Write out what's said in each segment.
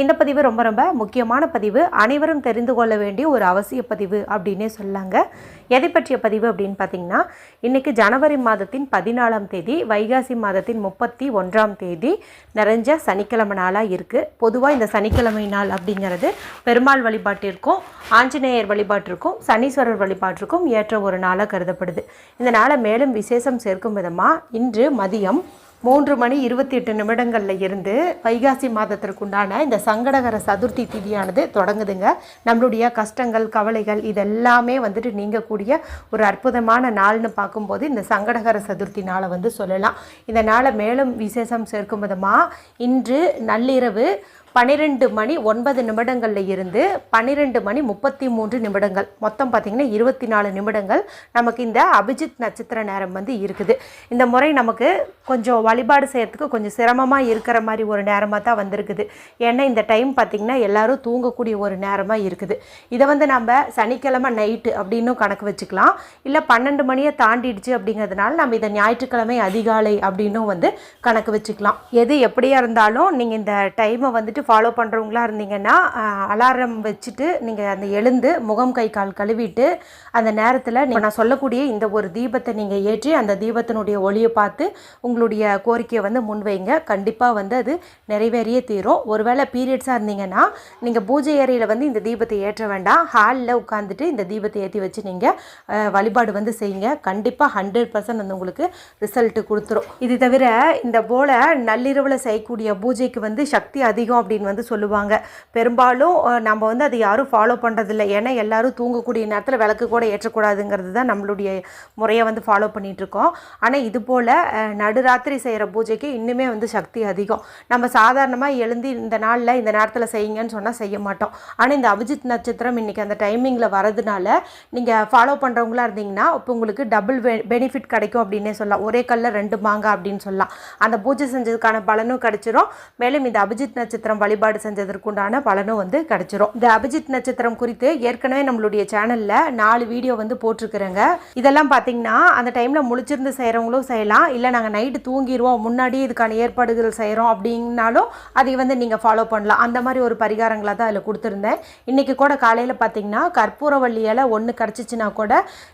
இந்த பதிவு ரொம்ப ரொம்ப முக்கியமான பதிவு. அனைவரும் தெரிந்து கொள்ள வேண்டிய ஒரு அவசிய பதிவு அப்படின்னே சொல்லாங்க. எதை பற்றிய பதிவு அப்படின்னு பார்த்தீங்கன்னா இன்றைக்கி ஜனவரி மாதத்தின் பதினாலாம் தேதி வைகாசி மாதத்தின் முப்பத்தி ஒன்றாம் தேதி நிறைஞ்ச சனிக்கிழமை நாளாக இருக்குது பொதுவாக இந்த சனிக்கிழமை நாள் அப்படிங்கிறது பெருமாள் வழிபாட்டிற்கும் ஆஞ்சநேயர் வழிபாட்டிற்கும் சனீஸ்வரர் வழிபாட்டிற்கும் ஏற்ற ஒரு நாளாக கருதப்படுது. இந்த நாளை மேலும் விசேஷம் சேர்க்கும் விதமாக இன்று மதியம் மூன்று மணி இருபத்தி எட்டு நிமிடங்களில் இருந்து வைகாசி மாதத்திற்குண்டான இந்த சங்கடகர சதுர்த்தி திதியானது தொடங்குதுங்க. நம்மளுடைய கஷ்டங்கள் கவலைகள் இதெல்லாமே வந்துட்டு நீங்கக்கூடிய ஒரு அற்புதமான நாள்னு பார்க்கும்போது இந்த சங்கடகர சதுர்த்தி நாளை வந்து சொல்லலாம். இந்த நாளை மேலும் விசேஷம் சேர்க்கும் விதமாக இன்று நள்ளிரவு பன்னிரெண்டு மணி ஒன்பது நிமிடங்களில் இருந்து பன்னிரெண்டு மணி முப்பத்தி மூன்று நிமிடங்கள். மொத்தம் பார்த்திங்கன்னா இருபத்தி நாலு நிமிடங்கள் நமக்கு இந்த அபிஜித் நட்சத்திர நேரம் வந்து இருக்குது. இந்த முறை நமக்கு கொஞ்சம் வழிபாடு செய்கிறதுக்கு கொஞ்சம் சிரமமாக இருக்கிற மாதிரி ஒரு நேரமாக தான் வந்திருக்குது. ஏன்னா இந்த டைம் பார்த்திங்கன்னா எல்லாரும் தூங்கக்கூடிய ஒரு நேரமாக இருக்குது. இதை வந்து நம்ம சனிக்கிழமை நைட்டு அப்படின்னும் கணக்கு வச்சுக்கலாம். இல்லை பன்னெண்டு மணியை தாண்டிடுச்சு அப்படிங்கிறதுனால நம்ம இதை ஞாயிற்றுக்கிழமை அதிகாலை அப்படின்னும் வந்து கணக்கு வச்சுக்கலாம். எது எப்படியாக இருந்தாலும் நீங்கள் இந்த டைமை வந்துட்டு ஃபாலோ பண்ணுறவங்களா இருந்தீங்கன்னா அலாரம் வச்சுட்டு நீங்கள் அந்த எழுந்து முகம் கை கால் கழுவிட்டு அந்த நேரத்தில் நீங்கள் நான் சொல்லக்கூடிய இந்த ஒரு தீபத்தை நீங்கள் ஏற்றி அந்த தீபத்தினுடைய ஒளியை பார்த்து உங்களுடைய கோரிக்கையை வந்து முன்வைங்க. கண்டிப்பாக வந்து அது நிறைவேறியே தீரும். ஒருவேளை பீரியட்ஸாக இருந்தீங்கன்னா நீங்கள் பூஜை அறையில் வந்து இந்த தீபத்தை ஏற்ற வேண்டாம். ஹாலில் உட்காந்துட்டு இந்த தீபத்தை ஏற்றி வச்சு நீங்கள் வழிபாடு வந்து செய்யுங்க. கண்டிப்பாக ஹண்ட்ரட் பர்சன்ட் வந்து உங்களுக்கு ரிசல்ட்டு கொடுத்துரும். இது தவிர இந்த போல் நள்ளிரவில் செய்யக்கூடிய பூஜைக்கு வந்து சக்தி அதிகம் அப்படின்னு வந்து சொல்லுவாங்க. பெரும்பாலும் நம்ம வந்து அதை யாரும் ஃபாலோ பண்ணுறதில்ல ஏன்னா எல்லாரும் தூங்கக்கூடிய நேரத்தில் விளக்கு கூட ஏற்றக்கூடாதுங்கிறது தான் நம்மளுடைய முறையை வந்து ஃபாலோ பண்ணிட்டு இருக்கோம் ஆனால் இது போல் நடுராத்திரி செய்கிற பூஜைக்கு இன்னுமே வந்து சக்தி அதிகம். நம்ம சாதாரணமாக எழுந்து இந்த நாளில் இந்த நேரத்தில் செய்யுங்கன்னு சொன்னால் செய்ய மாட்டோம். ஆனால் இந்த அபிஜித் நட்சத்திரம் இன்றைக்கி அந்த டைமிங்கில் வரதுனால நீங்கள் ஃபாலோ பண்ணுறவங்களா இருந்தீங்கன்னா இப்போ உங்களுக்கு டபுள் பெனிஃபிட் கிடைக்கும் அப்படின்னே சொல்லலாம். ஒரே கல்லில் ரெண்டு மாங்காய் அப்படின்னு சொல்லலாம். அந்த பூஜை செஞ்சதுக்கான பலனும் கிடைச்சிரும். மேலும் இந்த அபிஜித் நட்சத்திரம் வழிபாடு செஞ்சதற்குண்டான பலனும் வந்து கிடைச்சிரும். இந்த அபிஜித் நட்சத்திரம் குறித்து ஏற்கனவே நம்மளுடைய சேனலில் நாலு வீடியோ வந்து போட்டிருக்கிறேங்க. இதெல்லாம் பார்த்தீங்கன்னா அந்த டைமில் முழிச்சிருந்து செய்கிறவங்களும் செய்யலாம். இல்லை நாங்கள் நைட்டு தூங்கிடுவோம் முன்னாடி இதுக்கான ஏற்பாடுகள் செய்கிறோம் அப்படின்னாலும் அதை வந்து நீங்கள் ஃபாலோ பண்ணலாம். அந்த மாதிரி ஒரு பரிகாரங்களை தான் அதில் கொடுத்துருந்தேன். இன்றைக்கி கூட காலையில் பார்த்தீங்கன்னா கற்பூரவள்ளியால் ஒன்று கிடச்சிச்சின்னா கூட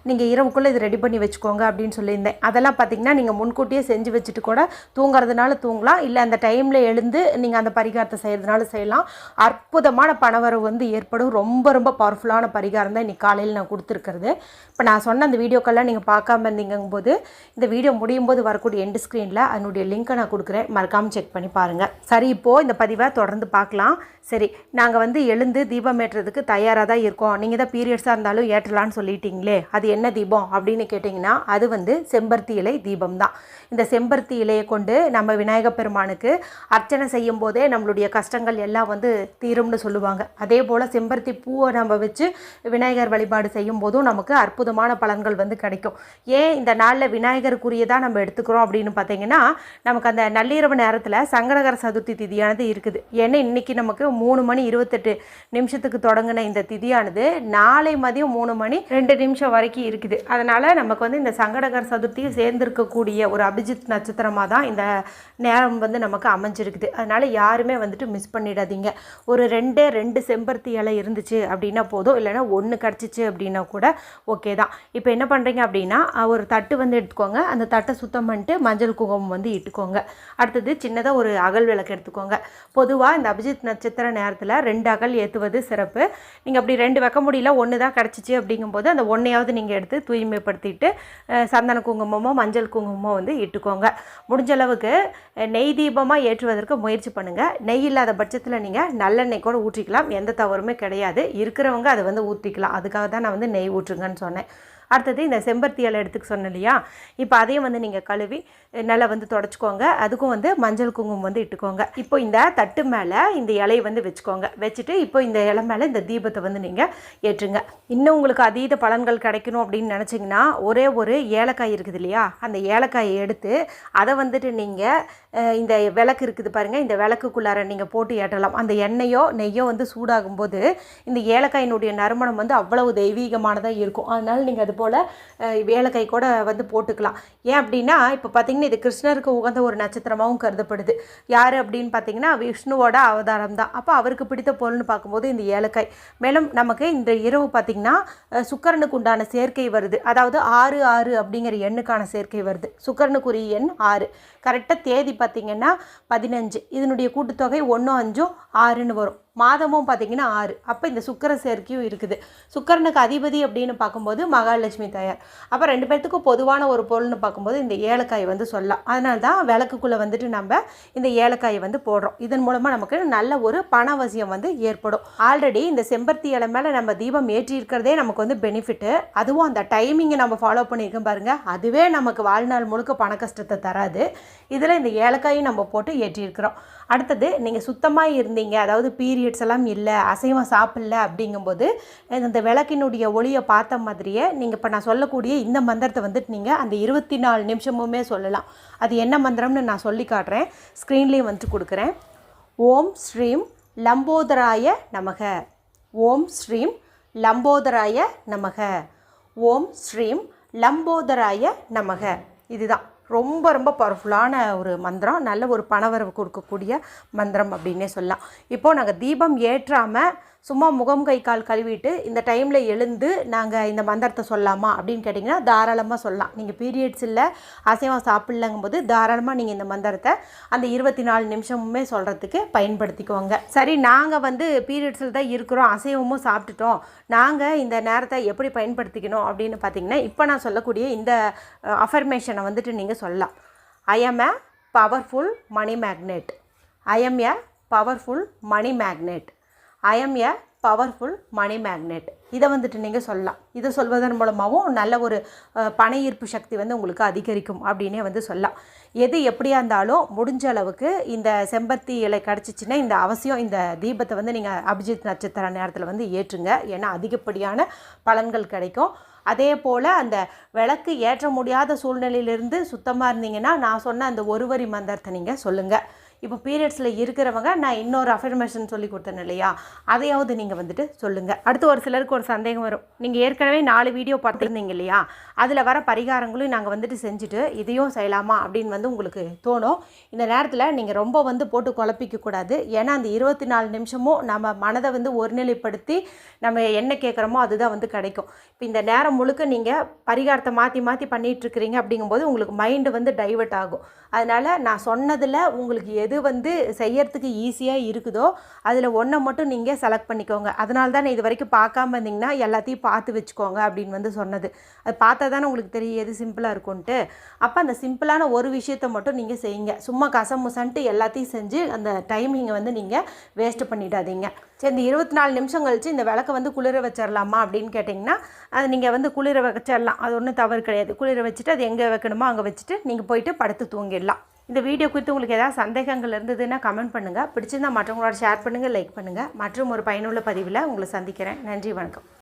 நீங்கள் இரவுக்குள்ளே இது ரெடி பண்ணி வச்சுக்கோங்க அப்படின்னு சொல்லியிருந்தேன். அதெல்லாம் பார்த்தீங்கன்னா நீங்கள் முன்கூட்டியே செஞ்சு வச்சுட்டு கூட தூங்குறதுனால தூங்கலாம். இல்லை அந்த டைமில் எழுந்து நீங்கள் அந்த பரிகாரத்தை செய்கிறதுனால செய்யலாம். அற்புதமான பணவரவு வந்து ஏற்படும். ரொம்ப ரொம்ப பவர்ஃபுல்லான பரிகாரம் தான் இன்றைக்கி காலையில் நான் கொடுத்துருக்கிறது. இப்போ நான் சொன்ன அந்த வீடியோக்கெல்லாம் நீங்கள் பார்க்காம இருந்தீங்கும் போது இந்த வீடியோ முடியும் போது வரக்கூடிய எண்டு ஸ்க்ரீனில் அதனுடைய லிங்க்கை நான் கொடுக்குறேன். மறக்காமல் செக் பண்ணி பாருங்கள் சரி இப்போது இந்த பதிவை தொடர்ந்து பார்க்கலாம். சரி நாங்கள் வந்து எழுந்து தீபம் ஏற்றுறதுக்கு தயாராக தான் இருக்கோம். நீங்கள் தான் பீரியட்ஸாக இருந்தாலும் ஏற்றலான்னு சொல்லிட்டீங்களே அது என்ன தீபம் அப்படின்னு கேட்டிங்கன்னா அது வந்து செம்பருத்தி இலை தீபம் தான். இந்த செம்பருத்தி இலையை கொண்டு நம்ம விநாயகப் பெருமானுக்கு அர்ச்சனை செய்யும் போதே நம்மளுடைய கஷ்டங்கள் எல்லாம் வந்து தீரும்னு சொல்லுவாங்க. அதே போல் செம்பருத்தி பூவை நம்ம வச்சு விநாயகர் வழிபாடு செய்யும் போதும் நமக்கு அற்புதமான பலன்கள் வந்து கிடைக்கும். ஏன் இந்த நாளில் விநாயகருக்குரியதாக நம்ம எடுத்துக்கிறோம் அப்படின்னு பார்த்தீங்கன்னா நமக்கு அந்த நள்ளிரவு நேரத்தில் சங்கடகர சதுர்த்தி திதியானது இருக்குது. ஏன்னா இன்னைக்கு நமக்கு மூணு மணி இருபத்தெட்டு நிமிஷத்துக்கு தொடங்கின இந்த திதியானது நாளை மதியம் மூணு மணி ரெண்டு நிமிஷம் வரைக்கும் இருக்குது. அதனால் நமக்கு வந்து இந்த சங்கடகர சதுர்த்தியும் சேர்ந்திருக்கக்கூடிய ஒரு அபிஜித் நட்சத்திரமாக தான் இந்த நேரம் வந்து நமக்கு அமைஞ்சிருக்குது. அதனால் யாருமே வந்துட்டு மிஸ் பண்ணிடாதீங்க. ஒரு ரெண்டே ரெண்டு செம்பருத்தி இலை இருந்துச்சு அப்படின்னா போதும். இல்லைன்னா ஒன்று கிடச்சிச்சு அப்படின்னா கூட ஓகே தான். இப்போ என்ன பண்ணுறீங்க அப்படின்னா ஒரு தட்டு வந்து எடுத்துக்கோங்க. அந்த தட்டை சுத்தம் பண்ணிட்டு மஞ்சள் குங்குமம் வந்து இட்டுக்கோங்க. அடுத்தது சின்னதாக ஒரு அகல் விளக்கு எடுத்துக்கோங்க. பொதுவாக இந்த அபிஜித் நட்சத்திர நேரத்தில் ரெண்டு அகல் ஏற்றுவது சிறப்பு. நீங்கள் அப்படி ரெண்டு வைக்க முடியல ஒன்று தான் கிடச்சிச்சு அப்படிங்கும்போது அந்த ஒன்றையாவது நீங்கள் எடுத்து தூய்மைப்படுத்திட்டு சந்தன குங்குமமோ மஞ்சள் குங்குமமோ வந்து இட்டுக்கோங்க. முடிஞ்ச அளவுக்கு நெய் தீபமாக ஏற்றுவதற்கு முயற்சி பண்ணுங்கள் நெய்யில் இல்லாத பட்சத்தில் நீங்கள் நல்லெண்ணெய் கூட ஊற்றிக்கலாம். எந்த தவறுமே கிடையாது. இருக்கிறவங்க அதை வந்து ஊற்றிக்கலாம் அதுக்காக தான் நான் வந்து நெய் ஊற்றுங்கன்னு சொன்னேன். அடுத்தது இந்த செம்பருத்தி இலை எடுத்துக்க சொன்னேன் இல்லையா? இப்போ அதையும் வந்து நீங்கள் கழுவி நல்லா வந்து தொடச்சிக்கோங்க. அதுக்கும் வந்து மஞ்சள் குங்குமம் வந்து இட்டுக்கோங்க. இப்போ இந்த தட்டு மேலே இந்த இலையை வந்து வச்சுக்கோங்க. வச்சுட்டு இப்போ இந்த இலை மேலே இந்த தீபத்தை வந்து நீங்கள் ஏற்றுங்க. இன்னும் உங்களுக்கு அதீத பலன்கள் கிடைக்கணும் அப்படின்னு நினச்சிங்கன்னா ஒரே ஒரு ஏலக்காய் இருக்குது இல்லையா? அந்த ஏலக்காயை எடுத்து அதை வந்துட்டு நீங்கள் இந்த விளக்கு இருக்குது பாருங்கள் இந்த விளக்குக்குள்ளார நீங்கள் போட்டு ஏற்றலாம். அந்த எண்ணெயோ நெய்யோ வந்து சூடாகும்போது இந்த ஏலக்காயினுடைய நறுமணம் வந்து அவ்வளவு தெய்வீகமானதாக இருக்கும். அதனால் நீங்கள் அது போல் ஏலக்காய் கூட வந்து போட்டுக்கலாம். ஏன் அப்படின்னா இப்போ பார்த்தீங்கன்னா இது கிருஷ்ணருக்கு உகந்த ஒரு நட்சத்திரமாகவும் கருதப்படுது. யார் அப்படின்னு பார்த்தீங்கன்னா விஷ்ணுவோட அவதாரம் தான். அப்போ அவருக்கு பிடித்த பொருள்னு பார்க்கும்போது இந்த ஏலக்காய். மேலும் நமக்கு இந்த இரவு பார்த்திங்கன்னா சுக்கரனுக்கு உண்டான சேர்க்கை வருது. அதாவது ஆறு ஆறு அப்படிங்கிற எண்ணுக்கான சேர்க்கை வருது. சுக்கரனுக்குரிய எண் ஆறு. கரெக்டாக தேதி பார்த்திங்கன்னா பதினஞ்சு. இதனுடைய கூட்டுத்தொகை ஒன்று அஞ்சும் ஆறுன்னு வரும். மாதமும் பார்த்திங்கன்னா ஆறு. அப்போ இந்த சுக்கர சேர்க்கையும் இருக்குது. சுக்கரனுக்கு அதிபதி அப்படின்னு பார்க்கும்போது மகாலட்சுமி தாயார். அப்போ ரெண்டு பேர்த்துக்கும் பொதுவான ஒரு பொருள்னு பார்க்கும்போது இந்த ஏலக்காய் வந்து சொல்லலாம். அதனால தான் விளக்குக்குள்ளே வந்துட்டு நம்ம இந்த ஏலக்காயை வந்து போடுறோம். இதன் மூலமாக நமக்கு நல்ல ஒரு பணவசியம் வந்து ஏற்படும். ஆல்ரெடி இந்த செம்பருத்தி இலை மேலே நம்ம தீபம் ஏற்றி இருக்கிறதே நமக்கு வந்து பெனிஃபிட்டு அதுவும் அந்த டைமிங்கை நம்ம ஃபாலோ பண்ணியிருக்கோம் பாருங்கள் அதுவே நமக்கு வாழ்நாள் முழுக்க பண கஷ்டத்தை தராது. இதில் இந்த ஏலக்காயும் நம்ம போட்டு ஏற்றியிருக்கிறோம். அடுத்தது நீங்கள் சுத்தமாக இருந்தீங்க. அதாவது பீரியட்ஸ் எல்லாம் இல்லை அசைவம் சாப்பிடல அப்படிங்கும்போது இந்த விளக்கினுடைய ஒளியை பார்த்த மாதிரியே நீங்கள் இப்போ நான் சொல்லக்கூடிய இந்த மந்திரத்தை வந்துட்டு நீங்கள் அந்த இருபத்தி நாலு நிமிஷமுமே சொல்லலாம். அது என்ன மந்திரம்னு நான் சொல்லி காட்டுறேன். ஸ்க்ரீன்லேயும் வந்துட்டு கொடுக்குறேன். ஓம் ஸ்ரீம் லம்போதராய நமக. ஓம் ஸ்ரீம் லம்போதராய நமக. ஓம் ஸ்ரீம் லம்போதராய நமக. இதுதான். ரொம்ப ரொம்ப பவர்ஃபுல்லான ஒரு மந்திரம் நல்ல ஒரு பணவரவு கொடுக்கக்கூடிய மந்திரம் அப்படின்னே சொல்லலாம். இப்போது நாங்கள் தீபம் ஏற்றாமல் சும்மா முகம் கை கால் கழுவிட்டு இந்த டைமில் எழுந்து நாங்கள் இந்த மந்திரத்தை சொல்லலாமா அப்படின்னு கேட்டிங்கன்னா தாராளமாக சொல்லலாம். நீங்கள் பீரியட்ஸ் இல்லை அசைவம் சாப்பிட்லங்கும் போது தாராளமாக நீங்கள் இந்த மந்திரத்தை அந்த இருபத்தி நாலு நிமிஷமுமே சொல்கிறதுக்கு பயன்படுத்திக்குவாங்க சரி நாங்கள் வந்து பீரியட்ஸில் தான் இருக்கிறோம் அசைவமும் சாப்பிட்டுட்டோம். நாங்கள் இந்த நேரத்தை எப்படி பயன்படுத்திக்கணும் அப்படின்னு பார்த்தீங்கன்னா இப்போ நான் சொல்லக்கூடிய இந்த அஃபர்மேஷனை வந்துட்டு நீங்கள் சொல்லலாம். I am a powerful money magnet I am a powerful money magnet I am a powerful money magnet இதை வந்துட்டு நீங்கள் சொல்லலாம். இதை சொல்வதன் மூலமாகவும் நல்ல ஒரு பண ஈர்ப்பு சக்தி வந்து உங்களுக்கு அதிகரிக்கும் அப்படின்னே வந்து சொல்லலாம். எது எப்படியா இருந்தாலும் முடிஞ்ச அளவுக்கு இந்த செம்பருத்தி இலை கிடச்சிச்சின்னா இந்த அவசியம் இந்த தீபத்தை வந்து நீங்கள் அபிஜித் நட்சத்திர நேரத்தில் வந்து ஏற்றுங்க. ஏன்னா அதிகப்படியான பலன்கள் கிடைக்கும். அதே போல் அந்த விளக்கு ஏற்ற முடியாத சூழ்நிலையிலிருந்து சுத்தமாக இருந்தீங்கன்னா நான் சொன்ன அந்த ஒரு வரி மந்திரத்தை நீங்கள் சொல்லுங்கள் இப்போ பீரியட்ஸில் இருக்கிறவங்க நான் இன்னொரு அஃபர்மேஷன் சொல்லி கொடுத்தேன் இல்லையா? அதையாவது நீங்கள் வந்துட்டு சொல்லுங்கள் அடுத்து ஒரு சிலருக்கு ஒரு சந்தேகம் வரும். நீங்கள் ஏற்கனவே நாலு வீடியோ பார்த்துருந்தீங்க இல்லையா? அதில் வர பரிகாரங்களும் நாங்கள் வந்துட்டு செஞ்சுட்டு இதையும் செய்யலாமா அப்படின்னு வந்து உங்களுக்கு தோணும். இந்த நேரத்தில் நீங்கள் ரொம்ப வந்து போட்டு குழப்பிக்க கூடாது. ஏன்னா அந்த இருபத்தி நாலு நிமிஷமும் நம்ம மனதை வந்து ஒருநிலைப்படுத்தி நம்ம என்ன கேட்குறோமோ அதுதான் வந்து கிடைக்கும். இப்போ இந்த நேரம் முழுக்க நீங்கள் பரிகாரத்தை மாற்றி மாற்றி பண்ணிகிட்ருக்கிறீங்க அப்படிங்கும்போது உங்களுக்கு மைண்டு வந்து டைவர்ட் ஆகும். அதனால் நான் சொன்னதில் உங்களுக்கு எது வந்து செய்யறதுக்கு ஈஸியாக இருக்குதோ அதில் ஒன்றை மட்டும் நீங்கள் செலக்ட் பண்ணிக்கோங்க. அதனால தான் இது வரைக்கும் பார்க்காம இருந்தீங்கன்னா எல்லாத்தையும் பார்த்து வச்சுக்கோங்க அப்படின்னு வந்து சொன்னது. அது பார்த்தா தானே உங்களுக்கு தெரியும் எது சிம்பிளாக இருக்கும்ன்ட்டு. அப்போ அந்த சிம்பிளான ஒரு விஷயத்தை மட்டும் நீங்கள் செய்யுங்க. சும்மா கசமுசன்ட்டு எல்லாத்தையும் செஞ்சு அந்த டைமிங்கை வந்து நீங்கள் வேஸ்ட்டு பண்ணிடாதீங்க. சரி இந்த இருபத்தி நாலு நிமிஷம் கழிச்சு இந்த விளக்கை வந்து குளிர வச்சிடலாமா அப்படின்னு கேட்டிங்கன்னா அது நீங்கள் வந்து குளிர வச்சிடலாம் அது ஒன்றும் தவறு கிடையாது. குளிர வச்சுட்டு அது எங்கே வைக்கணுமோ அங்கே வச்சுட்டு நீங்கள் போயிட்டு படுத்து தூங்கிடலாம். இந்த வீடியோ குறித்து உங்களுக்கு ஏதாவது சந்தேகங்கள் இருந்ததுன்னா கமெண்ட் பண்ணுங்கள் பிடிச்சிருந்தா மற்றவங்களோட ஷேர் பண்ணுங்கள் லைக் பண்ணுங்கள் மற்றும் ஒரு பயனுள்ள பதிவில் உங்களை சந்திக்கிறேன். நன்றி வணக்கம்.